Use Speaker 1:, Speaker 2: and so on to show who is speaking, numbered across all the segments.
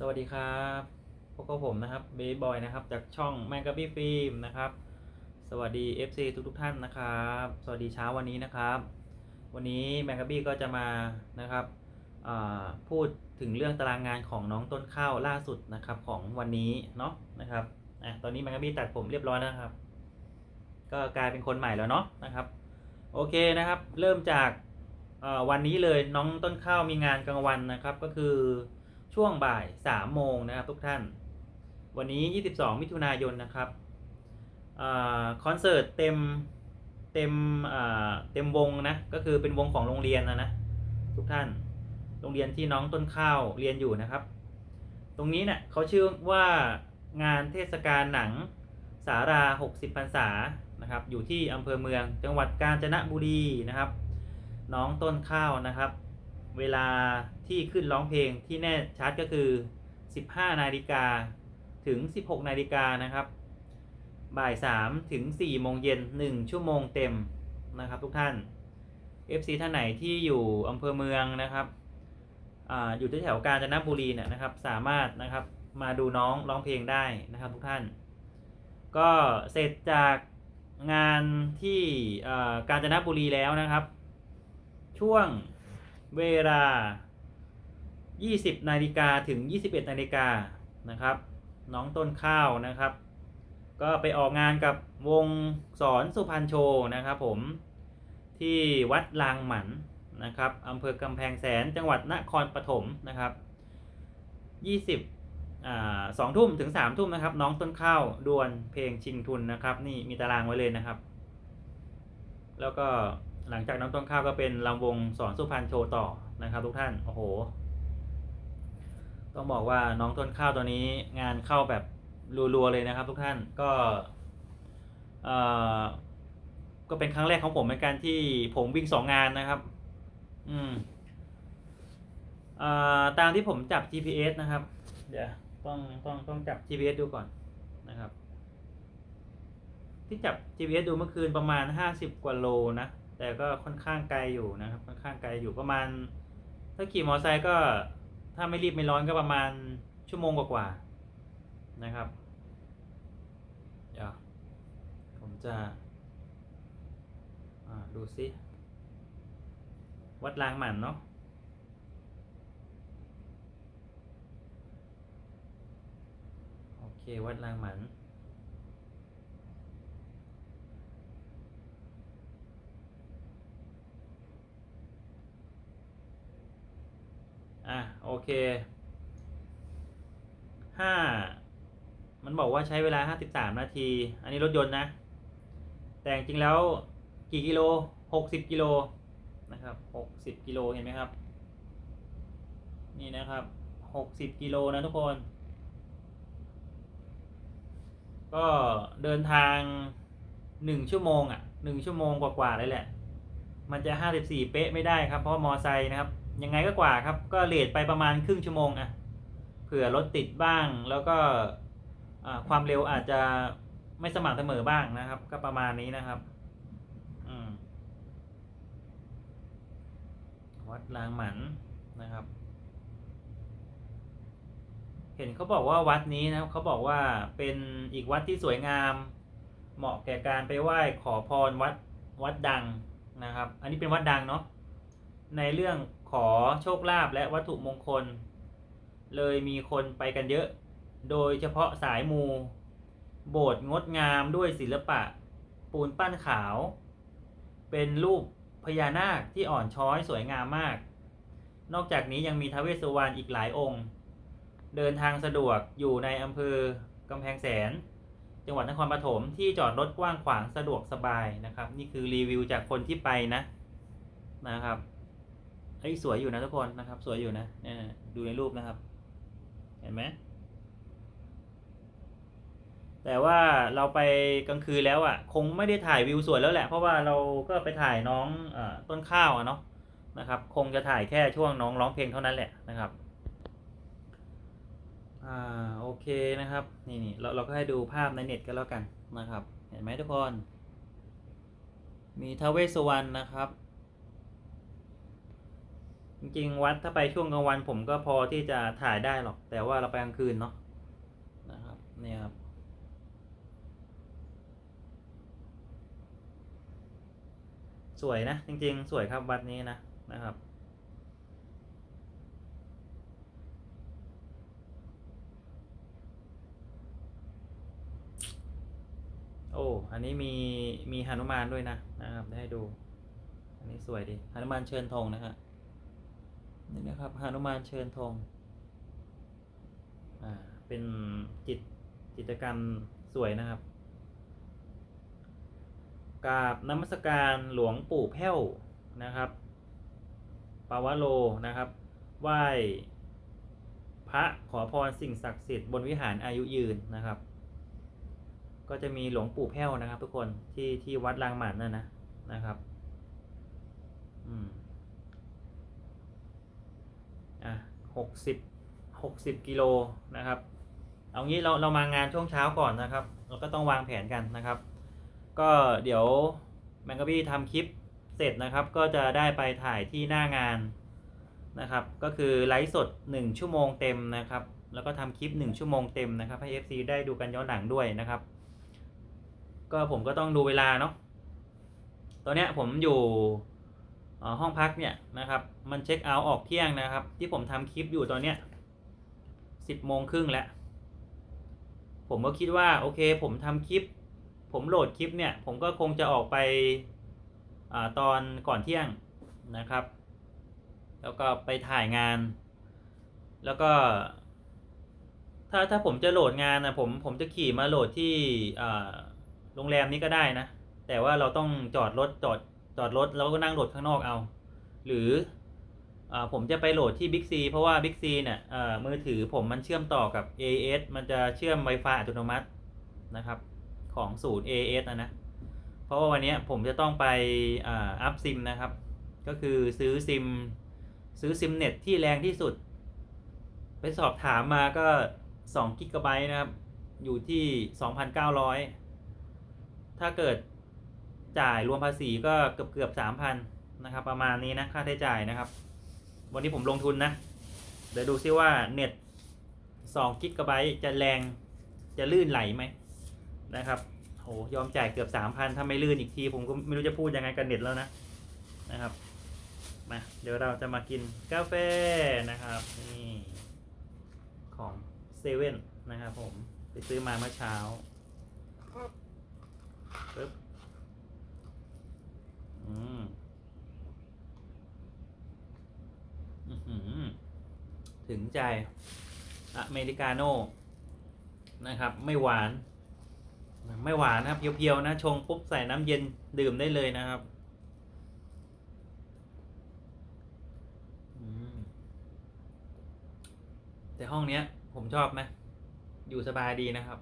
Speaker 1: สวัสดีครับพบกับผมนะครับเบย์บอยนะครับ จากช่องแมงกะบี้ฟิล์มนะครับ สวัสดี FC ทุกทุกท่านนะครับ สวัสดีเช้าวันนี้นะครับ วันนี้แมงกะบี้ก็จะมานะครับพูดถึงเรื่องตารางงานของน้องต้นข้าวล่าสุดนะครับของวันนี้เนาะนะครับอะตอนนี้แมงกะบี้ตัดผมเรียบร้อยแล้วนะครับ ก็กลายเป็นคนใหม่แล้วเนาะนะครับ โอเคนะครับ เริ่มจากวันนี้เลยน้องต้นข้าวมีงานกลางวันนะครับก็คือ ช่วงบ่าย3โมงนะครับทุกท่าน วันนี้ 22 มิถุนายนนะครับอคอนเสิร์ตเต็มเต็มเต็มวงนะก็คือเป็นวงของโรงเรียนนะนะทุกท่านโรงเรียนที่น้องต้นข้าวเรียนอยู่นะครับ ตรงนี้เนะ่ยเขาชื่อว่างานเทศกาลหนังสารา 60พรรษานะครับอยู่ที่อำเภอเมืองจังหวัดกาญจนบุรีนะครับ น้องต้นข้าวนะครับ เวลาที่ขึ้นร้องเพลงที่แน่ชัดก็คือ 15 นาฬิกาถึง 16 นาฬิกานะครับ บ่าย 3 ถึง 4 โมงเย็น 1 ชั่วโมงเต็มนะครับ ทุกท่าน FC ท่านไหนที่อยู่อำเภอเมืองนะครับออยู่ที่แถวกาญจนบุรีเนี่ยนะครับ สามารถนะครับมาดูน้องร้องเพลงได้นะครับทุกท่าน ก็เสร็จจากงานที่กาญจนบุรีแล้วนะครับ ช่วง เวลา 20 นาฬิกาถึง 21 นาฬิกานะครับ น้องต้นข้าวนะครับ ก็ไปออกงานกับวงสอนสุพรรณโชว์นะครับผมที่วัดลางหมันนะครับอำเภอกำแพงแสนจังหวัดนครปฐมนะครับ 20สองทุ่มถึงสามทุ่มนะครับ น้องต้นข้าวดวลเพลงชิงทุนนะครับ นี่มีตารางไว้เลยนะครับ แล้วก็ หลังจากน้องต้นข้าวก็เป็นลำวงสอนสุพรรณโชว์ต่อนะครับ ทุกท่านโอ้โห ต้องบอกว่าน้องต้นข้าวตัวนี้งานเข้าแบบรัวๆเลยนะครับ ทุกท่านก็เอ่อก็เป็นครั้งแรกของผมในการที่ผมวิ่งสองงานนะครับ อืมเอ่อตามที่ผมจับ GPS นะครับ เดี๋ยวต้องต้องต้องจับ GPS ดูก่อนนะครับ ที่จับ GPS ดูเมื่อคืนประมาณ50กว่าโลนะ แต่ก็ค่อนข้างไกลอยู่นะครับ ค่อนข้างไกลอยู่ประมาณ ถ้าขี่มอเตอร์ไซค์ก็ถ้าไม่รีบไม่ร้อนก็ประมาณชั่วโมงกว่าๆนะครับ เดี๋ยวผมจะดูซิวัดลางหมันเนาะโอเค วัดลางหมัน อะโอเคห้ามันบอกว่าใช้เวลาห้าสิบสามนาที อันนี้รถยนต์นะ แต่จริงๆแล้วกี่กิโลหกสิบกิโลนะครับหกสิบกิโลเห็นไหมครับ นี่นะครับหกสิบกิโลนะทุกคน ก็เดินทางหนึ่งชั่วโมงอะหนึ่งชั่วโมงกว่าๆเลยแหละ มันจะห้าสิบสี่เป๊ะไม่ได้ครับ เพราะมอไซค์นะครับ ยังไงก็กว่าครับ ก็เลทไปประมาณครึ่งชั่วโมงอะเผื่อรถติดบ้างแล้วก็ความเร็วอาจจะไม่สม่ำเสมอบ้างนะครับ ก็ประมาณนี้นะครับวัดลางหมันนะครับ เห็นเขาบอกว่าวัดนี้นะครับเขาบอกว่าเป็นอีกวัดที่สวยงาม เหมาะแก่การไปไหว้ขอพรวัดวัดดังนะครับ อันนี้เป็นวัดดังเนาะในเรื่อง ขอโชคลาภและวัตถุมงคล เลยมีคนไปกันเยอะ โดยเฉพาะสายมู โบสถ์งดงามด้วยศิลปะ ปูนปั้นขาว เป็นรูปพญานาคที่อ่อนช้อยสวยงามมาก นอกจากนี้ยังมีทาวเวสสุวรรณอีกหลายองค์ เดินทางสะดวกอยู่ในอำเภอกำแพงแสน จังหวัดนครปฐมที่จอดรถกว้างขวางสะดวกสบายนะครับ นี่คือรีวิวจากคนที่ไปนะนะครับ เฮ้ยสวยอยู่นะทุกคนนะครับ สวยอยู่นะเนี่ยดูในรูปนะครับ เห็นไหมแต่ว่าเราไปกลางคืนแล้วอะ คงไม่ได้ถ่ายวิวสวยแล้วแหละ เพราะว่าเราก็ไปถ่ายน้องอต้นข้าวอะเนาะนะครับ คงจะถ่ายแค่ช่วงน้องร้องเพลงเท่านั้นแหละนะครับอ่าโอเคนะครับนี่นี่เราเราก็ให้ดูภาพในเน็ตกันแล้วกันนะครับ เห็นไหมทุกคน มีทาวเวสวรรณนะครับ จริงวัดถ้าไปช่วงกลางวันผมก็พอที่จะถ่ายได้หรอก แต่ว่าเราไปกลางคืนเนาะนะครับเนี่ยครับสวยนะ จริง ๆ สวยครับวัดนี้นะนะครับ โอ้ อันนี้มีมีหนุมานด้วยนะนะครับ ได้ดู อันนี้สวยดีหนุมานเชิญธงนะฮะ นี่นะครับหนุมานเชิญธงอ่าเป็นจิตจิตกรรมสวยนะครับกราบนมัสการหลวงปู่แพ้วนะครับ ปาวะโลนะครับ ไหว้พระขอพรสิ่งศักดิ์สิทธิ์บนวิหารอายุยืนนะครับ ก็จะมีหลวงปู่แพ้วนะครับ ทุกคนที่ที่วัดรางหมันนั่นนะนะครับ อืม อะหกสิบหกสิบกิโลนะครับ เอางี้เราเรามางานช่วงเช้าก่อนนะครับ เราก็ต้องวางแผนกันนะครับ ก็เดี๋ยวแมงกะบี้ทำคลิปเสร็จนะครับ ก็จะได้ไปถ่ายที่หน้างานนะครับ ก็คือไลฟ์สด 1 ชั่วโมงเต็มนะครับ แล้วก็ทำคลิป 1 ชั่วโมงเต็มนะครับ ให้ FC ได้ดูกันย้อนหลังด้วยนะครับ ก็ผมก็ต้องดูเวลาเนาะตอนนี้ผมอยู่ ห้องพักเนี่ยนะครับ มันเช็คเอาท์ออกเที่ยงนะครับ ที่ผมทำคลิปอยู่ตอนเนี้ยสิบโมงครึ่งแล้ว ผมก็คิดว่าโอเค ผมทำคลิป ผมโหลดคลิปเนี่ย ผมก็คงจะออกไปอาตอนก่อนเที่ยงนะครับ แล้วก็ไปถ่ายงาน แล้วก็ถ้าถ้าผมจะโหลดงานนะผมผมจะขี่มาโหลดที่อ่าโรงแรมนี้ก็ได้นะ แต่ว่าเราต้องจอดรถจอด จอดรถแล้วก็นั่งโหลดข้างนอกเอา หรืออผมจะไปโหลดที่ Big C เพราะว่า Big C เนี่ยมือถือผมมันเชื่อมต่อกับ AS มันจะเชื่อม Wi-Fi อัตโนมัตินะครับของศูนย์ AS นะนะเพราะว่าวันนี้ผมจะต้องไปอ,อัพซิมนะครับ ก็คือซื้อซิมซื้อซิมเน็ตที่แรงที่สุด ไปสอบถามมาก็2กิกะไบต์นะครับ อยู่ที่ 2,900 ถ้าเกิด จ่ายรวมภาษีก็เกือบเกือบ3,000นนะครับ ประมาณนี้นะค่าใช้จ่ายนะครับ วันนี้ผมลงทุนนะ เดี๋ยวดูซิว่าเน็ต2กิกะไบต์จะแรงจะลื่นไหลไหมนะครับโหยอมจ่ายเกือบ3,000ถ้าไม่ลื่นอีกที ผมก็ไม่รู้จะพูดยังไงกับเน็ตแล้วนะนะครับมาเดี๋ยวเราจะมากินกาแฟนะครับนี่ของเซเว่นนะครับผม ไปซื้อมาเมื่อเช้าปึ๊บ อืมอือหือถึงใจ อเมริกาโน่นะครับ ไม่หวาน ไม่หวานนะครับเพียวๆนะ ชงปุ๊บใส่น้ำเย็นดื่มได้เลยนะครับอืมแต่ห้องเนี้ย ผมชอบนะ อยู่สบายดีนะครับ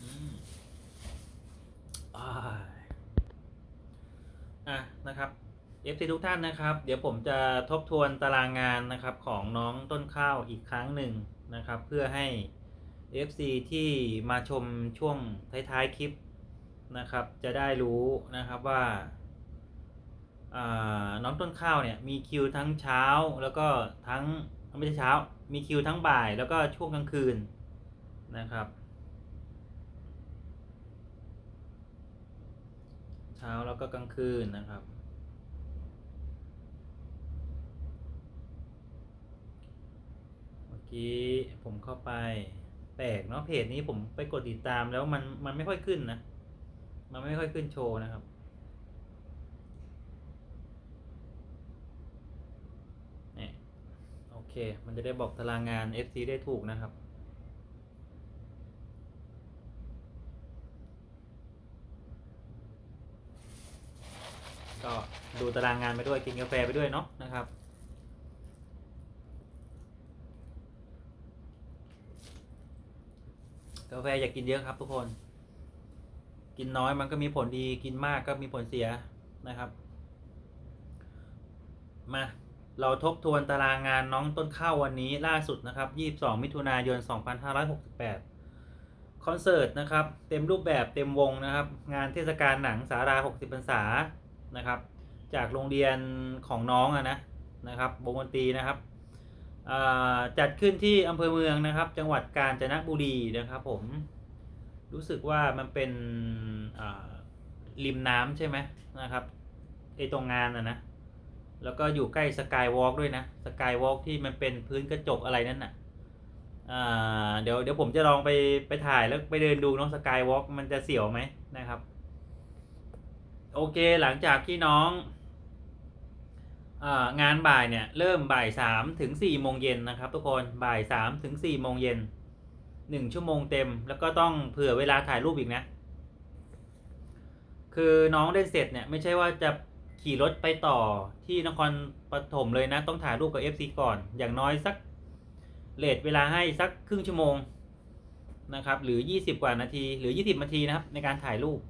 Speaker 1: อืมอ้ายอะนะครับ FC ทุกท่านนะครับ เดี๋ยวผมจะทบทวนตารางงานนะครับของน้องต้นข้าวอีกครั้งหนึ่งนะครับ เพื่อให้ FC ที่มาชมช่วงท้ายๆคลิปนะครับ จะได้รู้นะครับว่าอ่าน้องต้นข้าวเนี่ยมีคิวทั้งเช้าแล้วก็ทั้งไม่ใช่เช้า มีคิวทั้งบ่ายแล้วก็ช่วงกลางคืนนะครับ เช้าแล้วก็กลางคืนนะครับ เมื่อ กี้ผมเข้าไป แปลกเนาะเพจนี้ผมไปกดติดตามแล้วมันมันไม่ค่อยขึ้นนะ มันไม่ค่อยขึ้นโชว์นะครับเนี่ยโอเค มันจะได้บอกตารางงาน FC ได้ถูกนะครับก็ดูตารางงานไปด้วยกินกาแฟไปด้วยเนาะนะครับ กาแฟอย่ากกินเยอะครับ ทุกคน กินน้อยมันก็มีผลดีกินมากก็มีผลเสียนะครับ มา เราทบทวนตารางงานน้องต้นข้าววันนี้ล่าสุดนะครับ 22 มิถุนายน 2568 คอนเสิร์ตนะครับ เต็มรูปแบบเต็มวงนะครับ งานเทศกาลหนังสารา 60พรรษานะครับ จากโรงเรียนของน้องอะนะนะครับวงดนตรีนะครับ จัดขึ้นที่อำเภอเมืองนะครับ จังหวัดกาญจนบุรีนะครับ ผมรู้สึกว่ามันเป็นริมน้ำใช่ไหมนะครับไอตรงงานอะนะแล้วก็อยู่ใกล้สกายวอล์กด้วยนะสกายวอล์กที่มันเป็นพื้นกระจกอะไรนั่นน่ะอ่าเดี๋ยวเดี๋ยวผมจะลองไปไปถ่ายแล้วไปเดินดูเน้องสกายวอล์กมันจะเสียวไหมนะครับ โอเคหลังจากที่น้อง งานบ่ายเนี่ยเริ่มบ่ายสามถึงสี่โมงเย็นนะครับ ทุกคนบ่ายสามถึงสี่โมงเย็นหนึ่งชั่วโมงเต็ม แล้วก็ต้องเผื่อเวลาถ่ายรูปอีกนะ คือน้องเล่นเสร็จเนี่ยไม่ใช่ว่าจะขี่รถไปต่อที่นครปฐมเลยนะ ต้องถ่ายรูปกับ FC ก่อน อย่างน้อยสักเลทเวลาให้สักครึ่งชั่วโมงนะครับ หรือ 20 กว่านาที หรือ 20 นาทีนะครับ ในการถ่ายรูป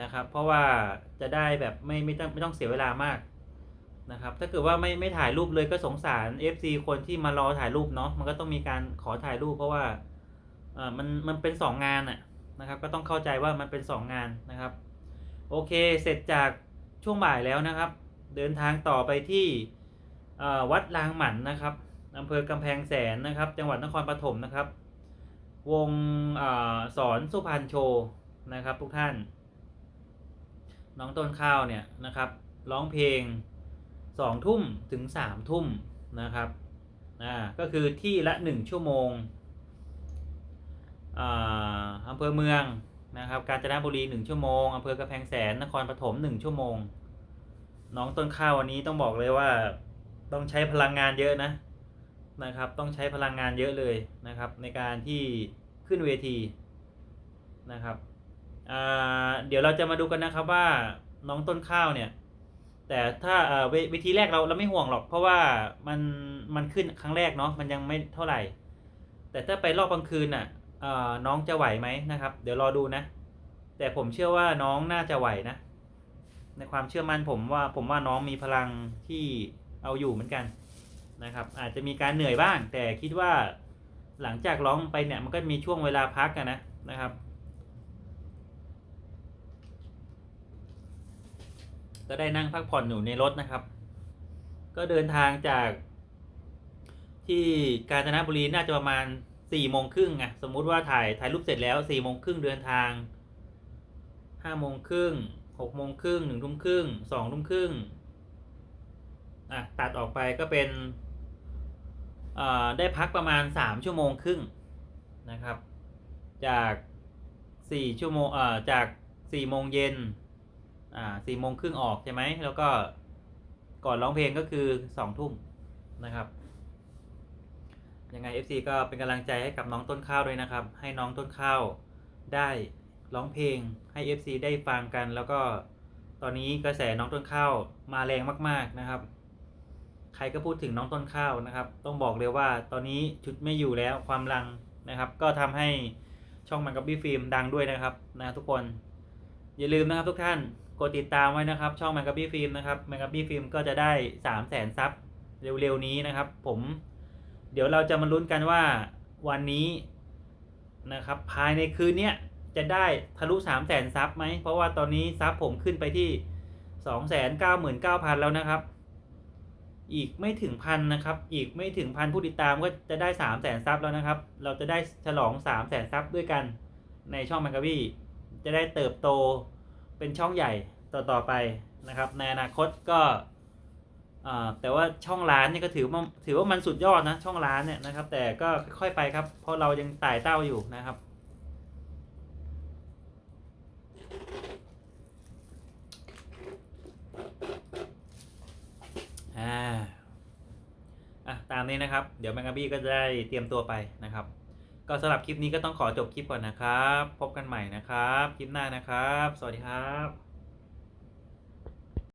Speaker 1: นะครับ เพราะว่าจะได้แบบไม่ไม่ต้องไม่ต้องเสียเวลามาก นะครับ ถ้าเกิดว่าไม่ไม่ถ่ายรูปเลยก็สงสาร FC คนที่มารอถ่ายรูปเนาะมันก็ต้องมีการขอถ่ายรูปเพราะว่าเออมันมันเป็นสองงานอะนะครับ ก็ต้องเข้าใจว่ามันเป็นสองงานนะครับ โอเคเสร็จจากช่วงบ่ายแล้วนะครับ เดินทางต่อไปที่วัดลางหมันนะครับอำเภอกำแพงแสนนะครับ จังหวัดนครปฐมนะครับ วงออสอนสุพรรณโชว์นะครับ ทุกท่าน น้องต้นข้าวเนี่ยนะครับ ร้องเพลง สองทุ่มถึงสามทุ่มนะครับอ่าก็คือที่ละหนึ่งชั่วโมงอ่าอำเภอเมืองนะครับกาญจนบุรีหนึ่งชั่วโมงอำเภอกำแพงแสนนครปฐมหนึ่งชั่วโมง น้องต้นข้าววันนี้ต้องบอกเลยว่าต้องใช้พลังงานเยอะนะนะครับ ต้องใช้พลังงานเยอะเลยนะครับ ในการที่ขึ้นเวทีนะครับอ่าเดี๋ยวเราจะมาดูกันนะครับว่าน้องต้นข้าวเนี่ย แต่ถ้าเอ่อเวเวทีแรกเราเราไม่ห่วงหรอก เพราะว่ามันมันขึ้นครั้งแรกเนาะมันยังไม่เท่าไหร่ แต่ถ้าไปรอบกลางคืนน่ะเอ่อน้องจะไหวไหมนะครับ เดี๋ยวรอดูนะ แต่ผมเชื่อว่าน้องน่าจะไหวนะ ในความเชื่อมั่นผมว่าผมว่าน้องมีพลังที่เอาอยู่เหมือนกันนะครับ อาจจะมีการเหนื่อยบ้าง แต่คิดว่าหลังจากร้องไปเนี่ยมันก็มีช่วงเวลาพักกันนะนะครับ ก็ได้นั่งพักผ่อนอยู่ในรถนะครับ ก็เดินทางจาก ที่กาญจนบุรีน่าจะประมาณสี่โมงครึ่งไงสมมุติว่าถ่ายถ่ายรูปเสร็จแล้วสี่โมงครึ่งเดินทางห้าโมงครึ่งหกโมงครึ่งหนึ่งทุ่มครึ่งสองทุ่มครึ่งอะตัดออกไปก็เป็นอ่าได้พักประมาณสามชั่วโมงครึ่งนะครับ จากสี่ชั่วโมงอ่าจากสี่โมงเย็น อ่าสี่โมงครึ่งออกใช่ไหมแล้วก็ก่อนร้องเพลงก็คือสองทุ่มนะครับยังไง FC ก็เป็นกำลังใจให้กับน้องต้นข้าวด้วยนะครับ ให้น้องต้นข้าวได้ร้องเพลงให้ FC ได้ฟังกัน แล้วก็ตอนนี้กระแสน้องต้นข้าวมาแรงมาก ๆนะครับ ใครก็พูดถึงน้องต้นข้าวนะครับ ต้องบอกเลยว่าตอนนี้ชุดไม่อยู่แล้วความลังนะครับ ก็ทำให้ช่องมันกับบี้ฟิล์มดังด้วยนะครับนะทุกคน อย่าลืมนะครับทุกท่าน กดติดตามไว้นะครับ ช่องแมงกะบี้ฟิล์มนะครับแมงกะบี้ฟิล์มก็จะได้สามแสนซับเร็วๆนี้นะครับ ผมเดี๋ยวเราจะมาลุ้นกันว่าวันนี้นะครับ ภายในคืนเนี้ยจะได้ทะลุสามแสนซับไหม เพราะว่าตอนนี้ซับผมขึ้นไปที่สองแสนเก้าหมื่นเก้าพันแล้วนะครับ อีกไม่ถึงพันนะครับ อีกไม่ถึงพันผู้ติดตามก็จะได้สามแสนซับแล้วนะครับ เราจะได้ฉลองสามแสนซับด้วยกันในช่องแมงกะบี้จะได้เติบโต เป็นช่องใหญ่ต่อต่อไปนะครับ ในอนาคตก็แต่ว่าช่องร้านนี่ก็ถือว่าถือว่ามันสุดยอดนะช่องร้านเนี่ยนะครับ แต่ก็ค่อยไปครับ เพราะเรายังไต่เต้าอยู่นะครับ อ่าอะตามนี้นะครับ เดี๋ยวแมงกะบี้ก็จะได้เตรียมตัวไปนะครับ ก็สำหรับคลิปนี้ก็ต้องขอจบคลิปก่อนนะครับ พบกันใหม่นะครับ คลิปหน้านะครับ สวัสดีครับ